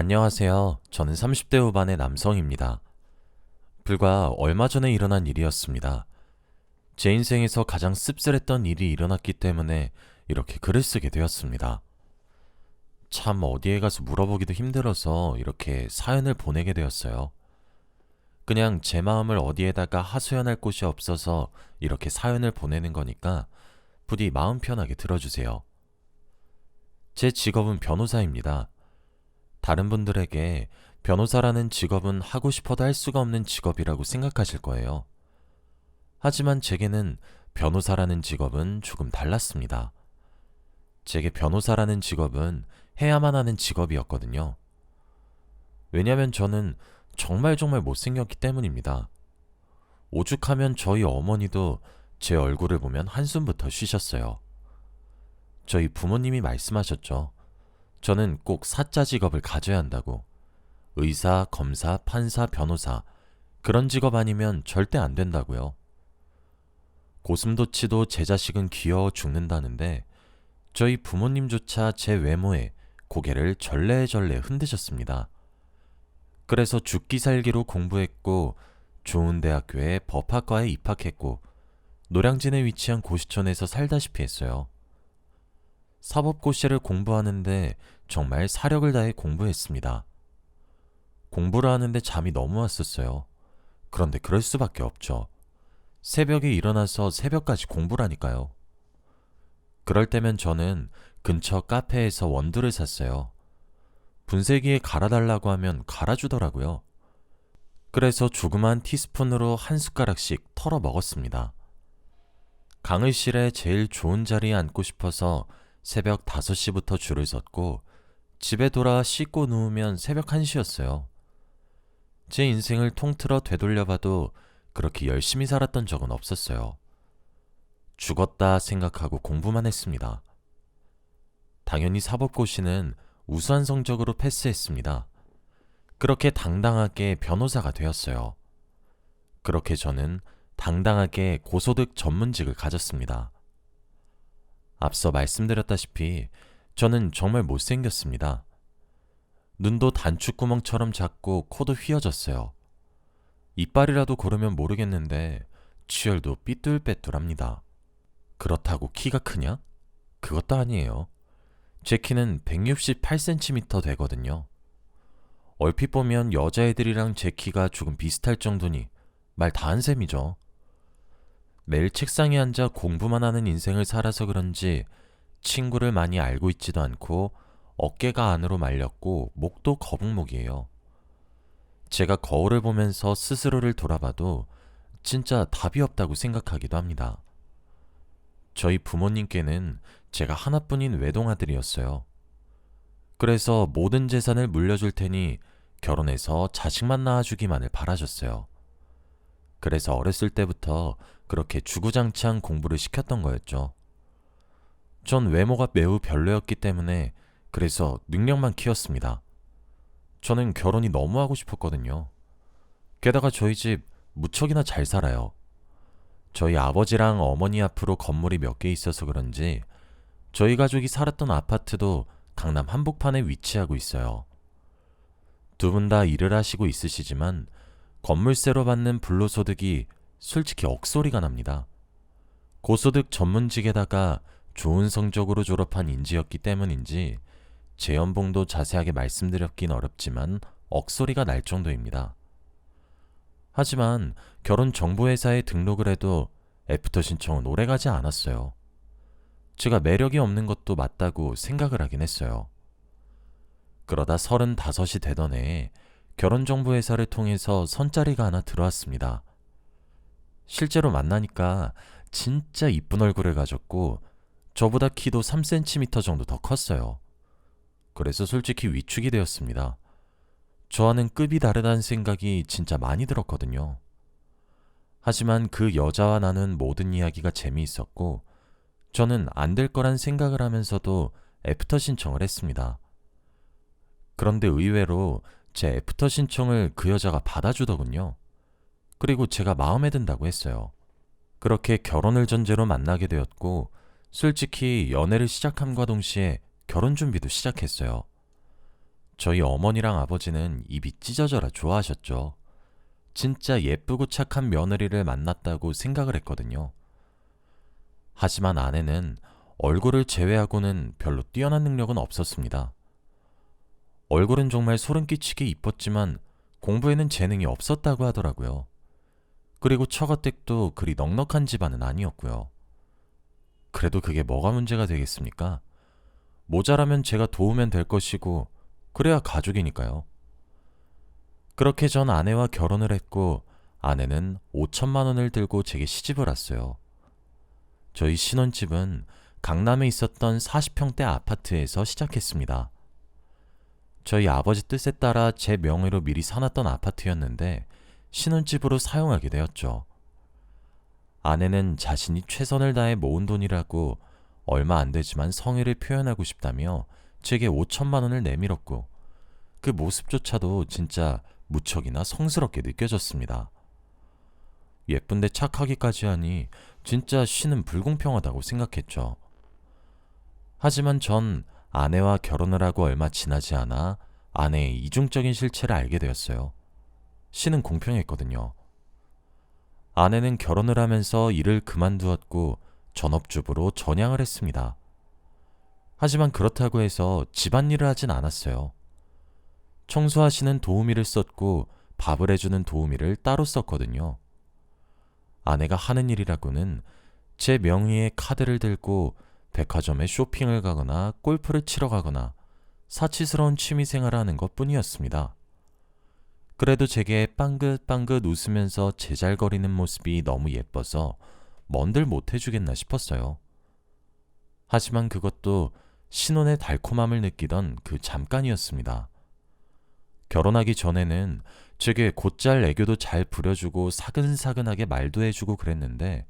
안녕하세요. 저는 30대 후반의 남성입니다. 불과 얼마 전에 일어난 일이었습니다. 제 인생에서 가장 씁쓸했던 일이 일어났기 때문에 이렇게 글을 쓰게 되었습니다. 참 어디에 가서 물어보기도 힘들어서 이렇게 사연을 보내게 되었어요. 그냥 제 마음을 어디에다가 하소연할 곳이 없어서 이렇게 사연을 보내는 거니까 부디 마음 편하게 들어주세요. 제 직업은 변호사입니다. 다른 분들에게 변호사라는 직업은 하고 싶어도 할 수가 없는 직업이라고 생각하실 거예요. 하지만 제게는 변호사라는 직업은 조금 달랐습니다. 제게 변호사라는 직업은 해야만 하는 직업이었거든요. 왜냐면 저는 정말 정말 못생겼기 때문입니다. 오죽하면 저희 어머니도 제 얼굴을 보면 한숨부터 쉬셨어요. 저희 부모님이 말씀하셨죠. 저는 꼭 사자 직업을 가져야 한다고. 의사, 검사, 판사, 변호사. 그런 직업 아니면 절대 안 된다고요. 고슴도치도 제 자식은 귀여워 죽는다는데 저희 부모님조차 제 외모에 고개를 절레절레 흔드셨습니다. 그래서 죽기 살기로 공부했고 좋은 대학교에 법학과에 입학했고 노량진에 위치한 고시촌에서 살다시피 했어요. 사법고시를 공부하는데 정말 사력을 다해 공부했습니다. 공부를 하는데 잠이 너무 왔었어요. 그런데 그럴 수밖에 없죠. 새벽에 일어나서 새벽까지 공부를 하니까요. 그럴 때면 저는 근처 카페에서 원두를 샀어요. 분쇄기에 갈아달라고 하면 갈아주더라고요. 그래서 조그만 티스푼으로 한 숟가락씩 털어 먹었습니다. 강의실에 제일 좋은 자리에 앉고 싶어서 새벽 5시부터 줄을 섰고 집에 돌아 씻고 누우면 새벽 1시였어요. 제 인생을 통틀어 되돌려봐도 그렇게 열심히 살았던 적은 없었어요. 죽었다 생각하고 공부만 했습니다. 당연히 사법고시는 우수한 성적으로 패스했습니다. 그렇게 당당하게 변호사가 되었어요. 그렇게 저는 당당하게 고소득 전문직을 가졌습니다. 앞서 말씀드렸다시피 저는 정말 못생겼습니다. 눈도 단추구멍처럼 작고 코도 휘어졌어요. 이빨이라도 고르면 모르겠는데 치열도 삐뚤빼뚤합니다. 그렇다고 키가 크냐? 그것도 아니에요. 제 키는 168cm 되거든요. 얼핏 보면 여자애들이랑 제 키가 조금 비슷할 정도니 말 다 한 셈이죠. 매일 책상에 앉아 공부만 하는 인생을 살아서 그런지 친구를 많이 알고 있지도 않고 어깨가 안으로 말렸고 목도 거북목이에요. 제가 거울을 보면서 스스로를 돌아봐도 진짜 답이 없다고 생각하기도 합니다. 저희 부모님께는 제가 하나뿐인 외동아들이었어요. 그래서 모든 재산을 물려줄 테니 결혼해서 자식만 낳아주기만을 바라셨어요. 그래서 어렸을 때부터 그렇게 주구장창 공부를 시켰던 거였죠. 전 외모가 매우 별로였기 때문에 그래서 능력만 키웠습니다. 저는 결혼이 너무 하고 싶었거든요. 게다가 저희 집 무척이나 잘 살아요. 저희 아버지랑 어머니 앞으로 건물이 몇 개 있어서 그런지 저희 가족이 살았던 아파트도 강남 한복판에 위치하고 있어요. 두 분 다 일을 하시고 있으시지만 건물세로 받는 불로소득이 솔직히 억소리가 납니다. 고소득 전문직에다가 좋은 성적으로 졸업한 인지였기 때문인지 제 연봉도 자세하게 말씀드렸긴 어렵지만 억소리가 날 정도입니다. 하지만 결혼 정보회사에 등록을 해도 애프터 신청은 오래가지 않았어요. 제가 매력이 없는 것도 맞다고 생각을 하긴 했어요. 그러다 서른다섯이 되던 해에 결혼정보회사를 통해서 선자리가 하나 들어왔습니다. 실제로 만나니까 진짜 이쁜 얼굴을 가졌고 저보다 키도 3cm 정도 더 컸어요. 그래서 솔직히 위축이 되었습니다. 저와는 급이 다르다는 생각이 진짜 많이 들었거든요. 하지만 그 여자와 나눈 모든 이야기가 재미있었고 저는 안 될 거란 생각을 하면서도 애프터 신청을 했습니다. 그런데 의외로 제 애프터 신청을 그 여자가 받아주더군요. 그리고 제가 마음에 든다고 했어요. 그렇게 결혼을 전제로 만나게 되었고, 솔직히 연애를 시작함과 동시에 결혼 준비도 시작했어요. 저희 어머니랑 아버지는 입이 찢어져라 좋아하셨죠. 진짜 예쁘고 착한 며느리를 만났다고 생각을 했거든요. 하지만 아내는 얼굴을 제외하고는 별로 뛰어난 능력은 없었습니다. 얼굴은 정말 소름 끼치게 이뻤지만 공부에는 재능이 없었다고 하더라고요. 그리고 처가댁도 그리 넉넉한 집안은 아니었고요. 그래도 그게 뭐가 문제가 되겠습니까? 모자라면 제가 도우면 될 것이고, 그래야 가족이니까요. 그렇게 전 아내와 결혼을 했고, 아내는 5천만 원을 들고 제게 시집을 왔어요. 저희 신혼집은 강남에 있었던 40평대 아파트에서 시작했습니다. 저희 아버지 뜻에 따라 제 명의로 미리 사놨던 아파트였는데 신혼집으로 사용하게 되었죠. 아내는 자신이 최선을 다해 모은 돈이라고 얼마 안 되지만 성의를 표현하고 싶다며 제게 5천만 원을 내밀었고 그 모습조차도 진짜 무척이나 성스럽게 느껴졌습니다. 예쁜데 착하기까지 하니 진짜 신은 불공평하다고 생각했죠. 하지만 전 아내와 결혼을 하고 얼마 지나지 않아 아내의 이중적인 실체를 알게 되었어요. 신은 공평했거든요. 아내는 결혼을 하면서 일을 그만두었고 전업주부로 전향을 했습니다. 하지만 그렇다고 해서 집안일을 하진 않았어요. 청소하시는 도우미를 썼고 밥을 해주는 도우미를 따로 썼거든요. 아내가 하는 일이라고는 제 명의의 카드를 들고 백화점에 쇼핑을 가거나 골프를 치러 가거나 사치스러운 취미 생활을 하는 것 뿐이었습니다. 그래도 제게 빵긋빵긋 웃으면서 제잘거리는 모습이 너무 예뻐서 뭔들 못해주겠나 싶었어요. 하지만 그것도 신혼의 달콤함을 느끼던 그 잠깐이었습니다. 결혼하기 전에는 제게 곧잘 애교도 잘 부려주고 사근사근하게 말도 해주고 그랬는데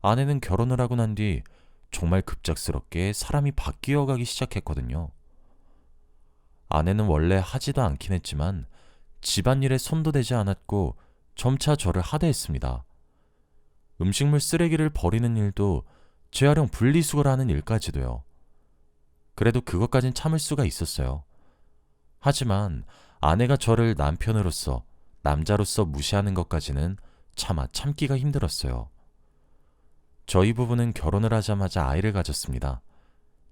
아내는 결혼을 하고 난 뒤 정말 급작스럽게 사람이 바뀌어 가기 시작했거든요. 아내는 원래 하지도 않긴 했지만 집안일에 손도 대지 않았고 점차 저를 하대했습니다. 음식물 쓰레기를 버리는 일도 재활용 분리수거를 하는 일까지도요. 그래도 그것까진 참을 수가 있었어요. 하지만 아내가 저를 남편으로서, 남자로서 무시하는 것까지는 차마 참기가 힘들었어요. 저희 부부는 결혼을 하자마자 아이를 가졌습니다.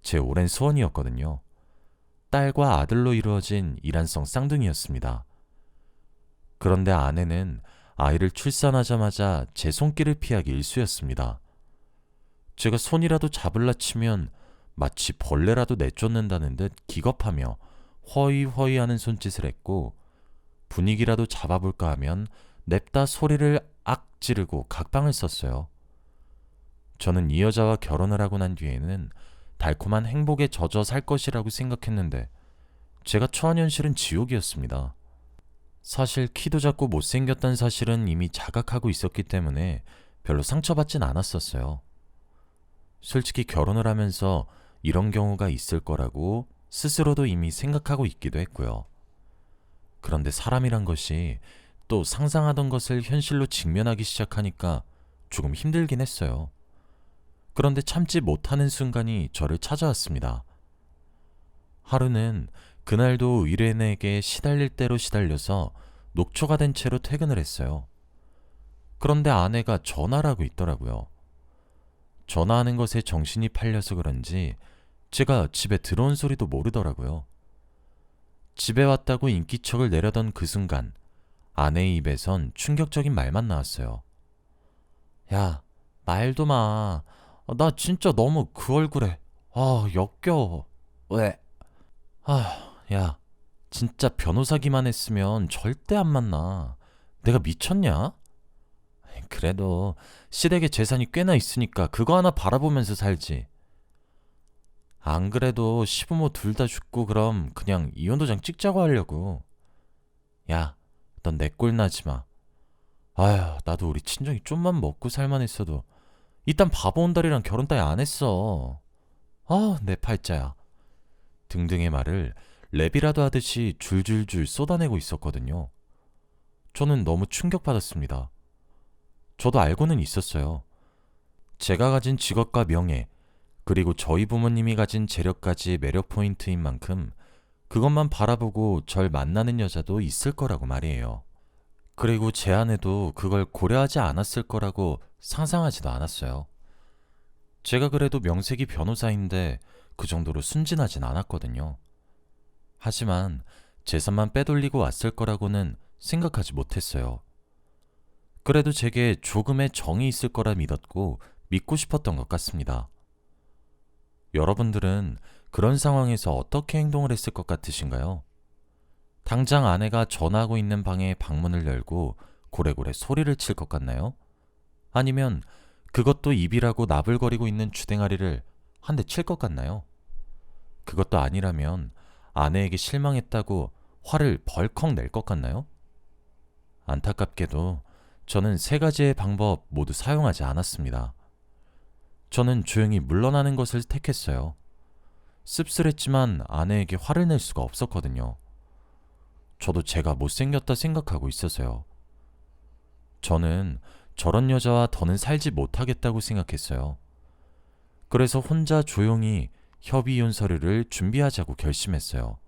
제 오랜 소원이었거든요. 딸과 아들로 이루어진 이란성 쌍둥이였습니다. 그런데 아내는 아이를 출산하자마자 제 손길을 피하기 일쑤였습니다. 제가 손이라도 잡을라 치면 마치 벌레라도 내쫓는다는 듯 기겁하며 허이허이 하는 손짓을 했고 분위기라도 잡아볼까 하면 냅다 소리를 악 지르고 각방을 썼어요. 저는 이 여자와 결혼을 하고 난 뒤에는 달콤한 행복에 젖어 살 것이라고 생각했는데 제가 처한 현실은 지옥이었습니다. 사실 키도 작고 못생겼다는 사실은 이미 자각하고 있었기 때문에 별로 상처받진 않았었어요. 솔직히 결혼을 하면서 이런 경우가 있을 거라고 스스로도 이미 생각하고 있기도 했고요. 그런데 사람이란 것이 또 상상하던 것을 현실로 직면하기 시작하니까 조금 힘들긴 했어요. 그런데 참지 못하는 순간이 저를 찾아왔습니다. 하루는 그날도 의뢰인에게 시달릴 대로 시달려서 녹초가 된 채로 퇴근을 했어요. 그런데 아내가 전화를 하고 있더라고요. 전화하는 것에 정신이 팔려서 그런지 제가 집에 들어온 소리도 모르더라고요. 집에 왔다고 인기척을 내려던 그 순간 아내의 입에선 충격적인 말만 나왔어요. 야, 말도 마. 나 진짜 너무 그 얼굴에 아 역겨워. 왜? 아, 야, 진짜 변호사기만 했으면 절대 안 만나. 내가 미쳤냐? 그래도 시댁에 재산이 꽤나 있으니까 그거 하나 바라보면서 살지. 안 그래도 시부모 둘 다 죽고 그럼 그냥 이혼도장 찍자고 하려고. 야, 넌 내 꼴 나지 마. 아휴, 나도 우리 친정이 좀만 먹고 살만 했어도 이딴 바보 온달이랑 결혼 따위 안 했어. 아, 내 팔자야. 등등의 말을 랩이라도 하듯이 줄줄줄 쏟아내고 있었거든요. 저는 너무 충격받았습니다. 저도 알고는 있었어요. 제가 가진 직업과 명예, 그리고 저희 부모님이 가진 재력까지 매력 포인트인 만큼 그것만 바라보고 절 만나는 여자도 있을 거라고 말이에요. 그리고 제 아내도 그걸 고려하지 않았을 거라고 상상하지도 않았어요. 제가 그래도 명색이 변호사인데 그 정도로 순진하진 않았거든요. 하지만 재산만 빼돌리고 왔을 거라고는 생각하지 못했어요. 그래도 제게 조금의 정이 있을 거라 믿었고 믿고 싶었던 것 같습니다. 여러분들은 그런 상황에서 어떻게 행동을 했을 것 같으신가요? 당장 아내가 전화하고 있는 방에 방문을 열고 고래고래 소리를 칠 것 같나요? 아니면 그것도 입이라고 나불거리고 있는 주댕아리를 한 대 칠 것 같나요? 그것도 아니라면 아내에게 실망했다고 화를 벌컥 낼 것 같나요? 안타깝게도 저는 세 가지의 방법 모두 사용하지 않았습니다. 저는 조용히 물러나는 것을 택했어요. 씁쓸했지만 아내에게 화를 낼 수가 없었거든요. 저도 제가 못생겼다 생각하고 있어서요. 저는 저런 여자와 더는 살지 못하겠다고 생각했어요. 그래서 혼자 조용히 협의 이혼 서류를 준비하자고 결심했어요.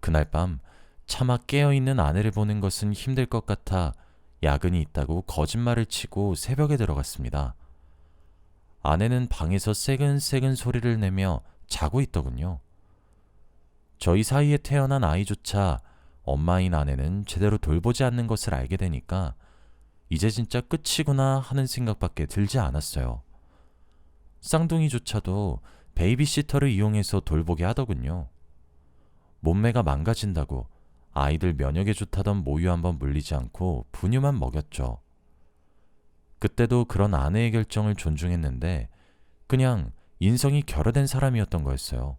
그날 밤 차마 깨어있는 아내를 보는 것은 힘들 것 같아 야근이 있다고 거짓말을 치고 새벽에 들어갔습니다. 아내는 방에서 새근새근 소리를 내며 자고 있더군요. 저희 사이에 태어난 아이조차 엄마인 아내는 제대로 돌보지 않는 것을 알게 되니까 이제 진짜 끝이구나 하는 생각밖에 들지 않았어요. 쌍둥이조차도 베이비시터를 이용해서 돌보게 하더군요. 몸매가 망가진다고 아이들 면역에 좋다던 모유 한번 물리지 않고 분유만 먹였죠. 그때도 그런 아내의 결정을 존중했는데 그냥 인성이 결여된 사람이었던 거였어요.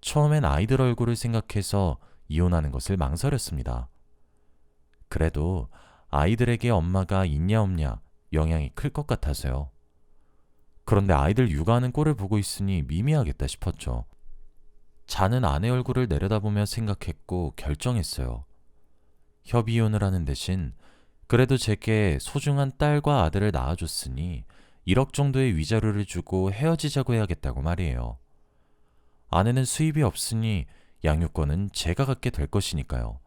처음엔 아이들 얼굴을 생각해서 이혼하는 것을 망설였습니다. 그래도 아이들에게 엄마가 있냐 없냐 영향이 클 것 같아서요. 그런데 아이들 육아하는 꼴을 보고 있으니 미미하겠다 싶었죠. 자는 아내 얼굴을 내려다보며 생각했고 결정했어요. 협의 이혼을 하는 대신 그래도 제게 소중한 딸과 아들을 낳아줬으니 1억 정도의 위자료를 주고 헤어지자고 해야겠다고 말이에요. 아내는 수입이 없으니 양육권은 제가 갖게 될 것이니까요.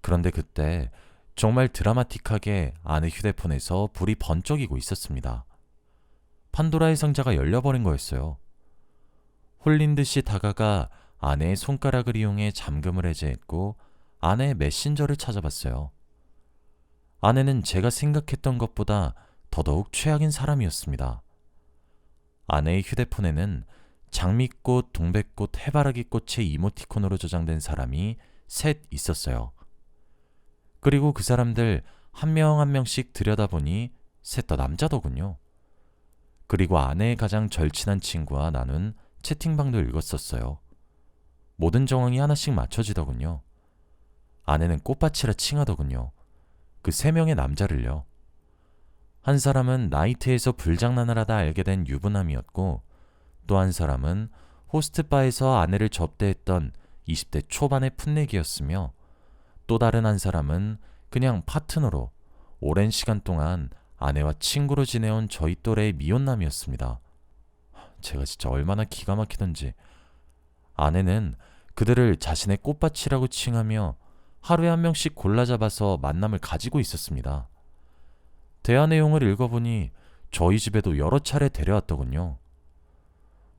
그런데 그때 정말 드라마틱하게 아내 휴대폰에서 불이 번쩍이고 있었습니다. 판도라의 상자가 열려버린 거였어요. 홀린 듯이 다가가 아내의 손가락을 이용해 잠금을 해제했고 아내의 메신저를 찾아봤어요. 아내는 제가 생각했던 것보다 더더욱 최악인 사람이었습니다. 아내의 휴대폰에는 장미꽃, 동백꽃, 해바라기 꽃의 이모티콘으로 저장된 사람이 셋 있었어요. 그리고 그 사람들 한 명한 명씩 들여다보니 셋 다 남자더군요. 그리고 아내의 가장 절친한 친구와 나눈 채팅방도 읽었었어요. 모든 정황이 하나씩 맞춰지더군요. 아내는 꽃밭이라 칭하더군요. 그 세 명의 남자를요. 한 사람은 나이트에서 불장난을 하다 알게 된 유부남이었고, 또 한 사람은 호스트바에서 아내를 접대했던 20대 초반의 풋내기였으며, 또 다른 한 사람은 그냥 파트너로 오랜 시간 동안 아내와 친구로 지내온 저희 또래의 미혼남이었습니다. 제가 진짜 얼마나 기가 막히던지. 아내는 그들을 자신의 꽃밭이라고 칭하며 하루에 한 명씩 골라 잡아서 만남을 가지고 있었습니다. 대화 내용을 읽어보니 저희 집에도 여러 차례 데려왔더군요.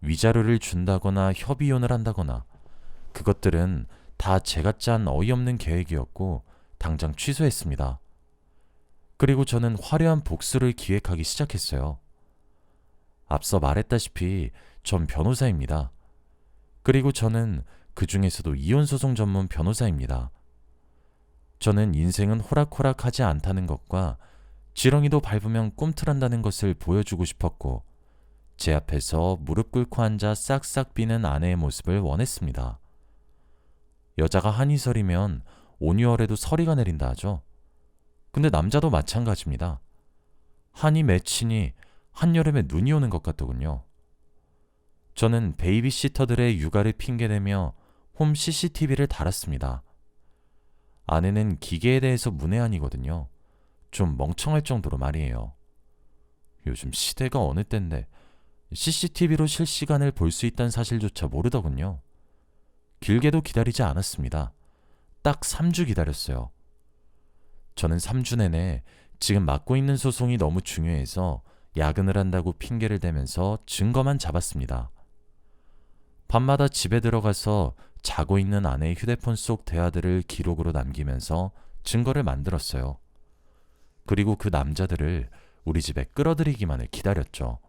위자료를 준다거나 협의혼을 한다거나 그것들은 다 제가 짠 어이없는 계획이었고 당장 취소했습니다. 그리고 저는 화려한 복수를 기획하기 시작했어요. 앞서 말했다시피 전 변호사입니다. 그리고 저는 그 중에서도 이혼소송 전문 변호사입니다. 저는 인생은 호락호락하지 않다는 것과 지렁이도 밟으면 꿈틀한다는 것을 보여주고 싶었고, 제 앞에서 무릎 꿇고 앉아 싹싹 비는 아내의 모습을 원했습니다. 여자가 한이설이면 온유월에도 서리가 내린다 하죠. 근데 남자도 마찬가지입니다. 한이 맺히니 한여름에 눈이 오는 것 같더군요. 저는 베이비시터들의 육아를 핑계대며 홈 CCTV를 달았습니다. 아내는 기계에 대해서 문외한이거든요. 좀 멍청할 정도로 말이에요. 요즘 시대가 어느 때인데 CCTV로 실시간을 볼 수 있다는 사실조차 모르더군요. 길게도 기다리지 않았습니다. 딱 3주 기다렸어요. 저는 3주 내내 지금 맡고 있는 소송이 너무 중요해서 야근을 한다고 핑계를 대면서 증거만 잡았습니다. 밤마다 집에 들어가서 자고 있는 아내의 휴대폰 속 대화들을 기록으로 남기면서 증거를 만들었어요. 그리고 그 남자들을 우리 집에 끌어들이기만을 기다렸죠.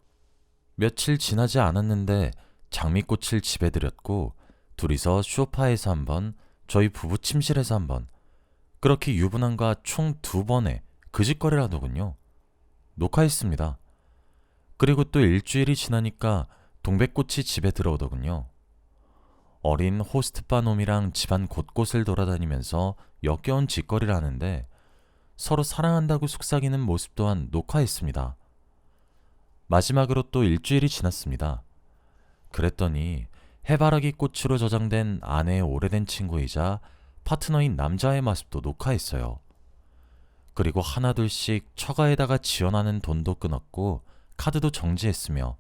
며칠 지나지 않았는데 장미꽃을 집에 들였고 둘이서 쇼파에서 한 번, 저희 부부 침실에서 한 번, 그렇게 유부남과 총 두 번의 그 짓거리를 하더군요. 녹화했습니다. 그리고 또 일주일이 지나니까 동백꽃이 집에 들어오더군요. 어린 호스트바 놈이랑 집안 곳곳을 돌아다니면서 역겨운 짓거리를 하는데 서로 사랑한다고 속삭이는 모습 또한 녹화했습니다. 마지막으로 또 일주일이 지났습니다. 그랬더니 해바라기 꽃으로 저장된 아내의 오래된 친구이자 파트너인 남자의 모습도 녹화했어요. 그리고 하나둘씩 처가에다가 지원하는 돈도 끊었고 카드도 정지했으며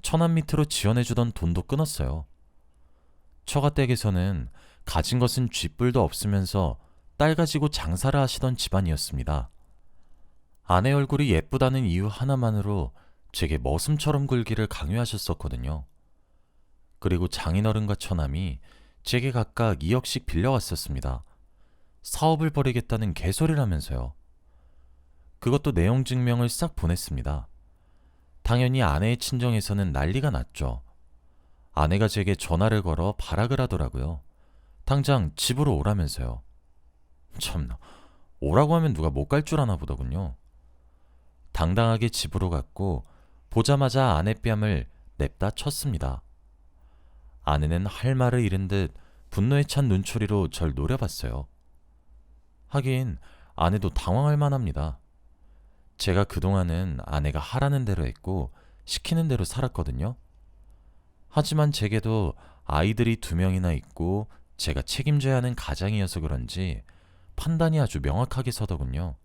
천안 밑으로 지원해주던 돈도 끊었어요. 처가 댁에서는 가진 것은 쥐뿔도 없으면서 딸 가지고 장사를 하시던 집안이었습니다. 아내 얼굴이 예쁘다는 이유 하나만으로 제게 머슴처럼 굴기를 강요하셨었거든요. 그리고 장인어른과 처남이 제게 각각 2억씩 빌려왔었습니다. 사업을 벌이겠다는 개소리라면서요. 그것도 내용 증명을 싹 보냈습니다. 당연히 아내의 친정에서는 난리가 났죠. 아내가 제게 전화를 걸어 발악을 하더라고요. 당장 집으로 오라면서요. 참나, 오라고 하면 누가 못 갈 줄 아나 보더군요. 당당하게 집으로 갔고 보자마자 아내 뺨을 냅다 쳤습니다. 아내는 할 말을 잃은 듯 분노에 찬 눈초리로 절 노려봤어요. 하긴 아내도 당황할 만합니다. 제가 그동안은 아내가 하라는 대로 했고 시키는 대로 살았거든요. 하지만 제게도 아이들이 두 명이나 있고 제가 책임져야 하는 가장이어서 그런지 판단이 아주 명확하게 서더군요.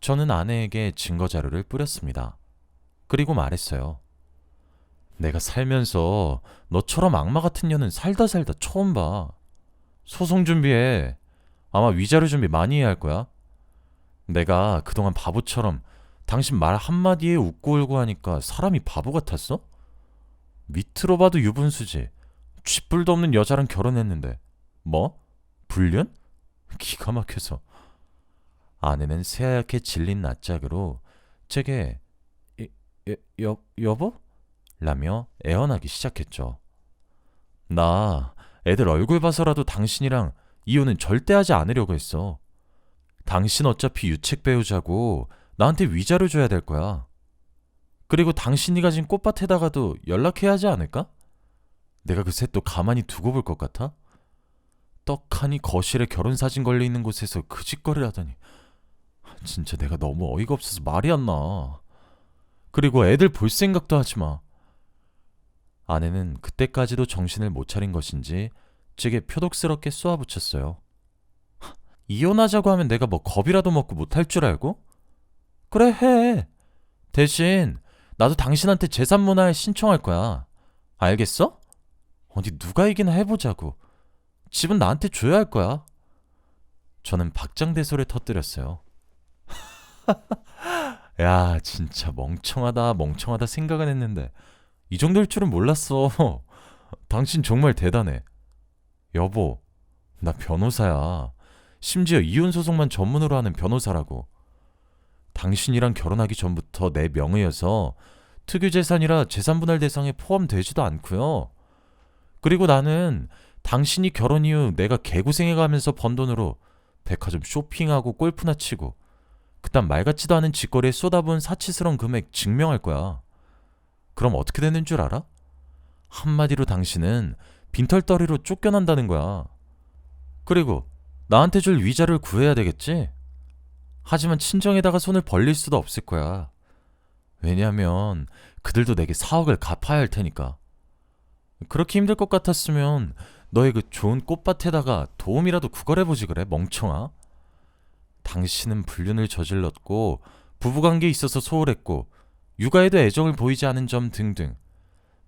저는 아내에게 증거 자료를 뿌렸습니다. 그리고 말했어요. 내가 살면서 너처럼 악마 같은 년은 살다 살다 처음 봐. 소송 준비해. 아마 위자료 준비 많이 해야 할 거야. 내가 그동안 바보처럼 당신 말 한마디에 웃고 울고 하니까 사람이 바보 같았어? 밑으로 봐도 유분수지. 쥐뿔도 없는 여자랑 결혼했는데. 뭐? 불륜? 기가 막혀서. 아내는 새하얗게 질린 낯짝으로 제게 여, 여, 여보? 라며 애원하기 시작했죠. 나 애들 얼굴 봐서라도 당신이랑 이혼은 절대 하지 않으려고 했어. 당신 어차피 유책 배우자고 나한테 위자료 줘야 될 거야. 그리고 당신이 가진 꽃밭에다가도 연락해야 하지 않을까? 내가 그 셋도 가만히 두고 볼 것 같아? 떡하니 거실에 결혼 사진 걸려 있는 곳에서 그 짓거리를 하다니. 진짜 내가 너무 어이가 없어서 말이 안 나. 그리고 애들 볼 생각도 하지 마. 아내는 그때까지도 정신을 못 차린 것인지 제게 표독스럽게 쏘아붙였어요. 이혼하자고 하면 내가 뭐 겁이라도 먹고 못할 줄 알고? 그래 해. 대신 나도 당신한테 재산 문화에 신청할 거야. 알겠어? 어디 누가 이기나 해보자고. 집은 나한테 줘야 할 거야. 저는 박장대소를 터뜨렸어요. 야, 진짜 멍청하다, 멍청하다 생각은 했는데 이 정도일 줄은 몰랐어. 당신 정말 대단해. 여보, 나 변호사야. 심지어 이혼 소송만 전문으로 하는 변호사라고. 당신이랑 결혼하기 전부터 내 명의여서 특유 재산이라 재산 분할 대상에 포함되지도 않고요. 그리고 나는 당신이 결혼 이후 내가 개고생해 가면서 번 돈으로 백화점 쇼핑하고 골프나 치고 그딴 말 같지도 않은 짓거리에 쏟아부은 사치스러운 금액 증명할 거야. 그럼 어떻게 되는 줄 알아? 한마디로 당신은 빈털터리로 쫓겨난다는 거야. 그리고 나한테 줄 위자를 구해야 되겠지? 하지만 친정에다가 손을 벌릴 수도 없을 거야. 왜냐면 그들도 내게 4억을 갚아야 할 테니까. 그렇게 힘들 것 같았으면 너의 그 좋은 꽃밭에다가 도움이라도 구걸해보지 그래 멍청아. 당신은 불륜을 저질렀고 부부관계에 있어서 소홀했고 육아에도 애정을 보이지 않은 점 등등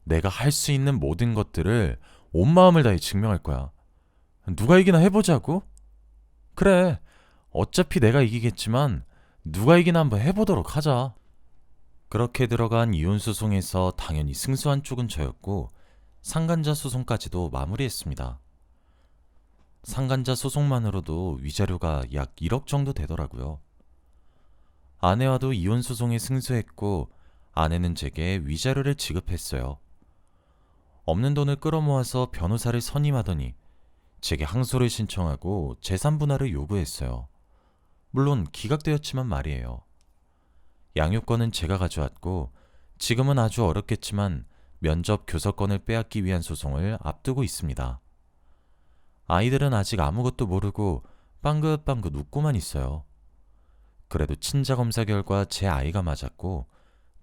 내가 할 수 있는 모든 것들을 온 마음을 다해 증명할 거야. 누가 이기나 해보자고? 그래. 어차피 내가 이기겠지만 누가 이기나 한번 해보도록 하자. 그렇게 들어간 이혼 소송에서 당연히 승소한 쪽은 저였고 상간자 소송까지도 마무리했습니다. 상간자 소송만으로도 위자료가 약 1억 정도 되더라고요. 아내와도 이혼 소송에 승소했고 아내는 제게 위자료를 지급했어요. 없는 돈을 끌어모아서 변호사를 선임하더니 제게 항소를 신청하고 재산 분할을 요구했어요. 물론 기각되었지만 말이에요. 양육권은 제가 가져왔고 지금은 아주 어렵겠지만 면접 교섭권을 빼앗기 위한 소송을 앞두고 있습니다. 아이들은 아직 아무것도 모르고 빵긋빵긋 웃고만 있어요. 그래도 친자 검사 결과 제 아이가 맞았고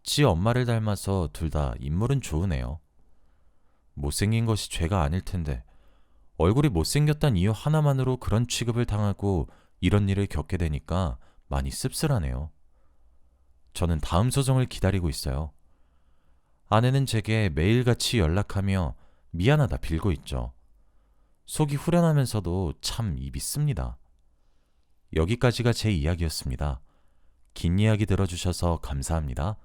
지 엄마를 닮아서 둘 다 인물은 좋으네요. 못생긴 것이 죄가 아닐 텐데 얼굴이 못생겼단 이유 하나만으로 그런 취급을 당하고 이런 일을 겪게 되니까 많이 씁쓸하네요. 저는 다음 소송을 기다리고 있어요. 아내는 제게 매일같이 연락하며 미안하다 빌고 있죠. 속이 후련하면서도 참 입이 씁니다. 여기까지가 제 이야기였습니다. 긴 이야기 들어주셔서 감사합니다.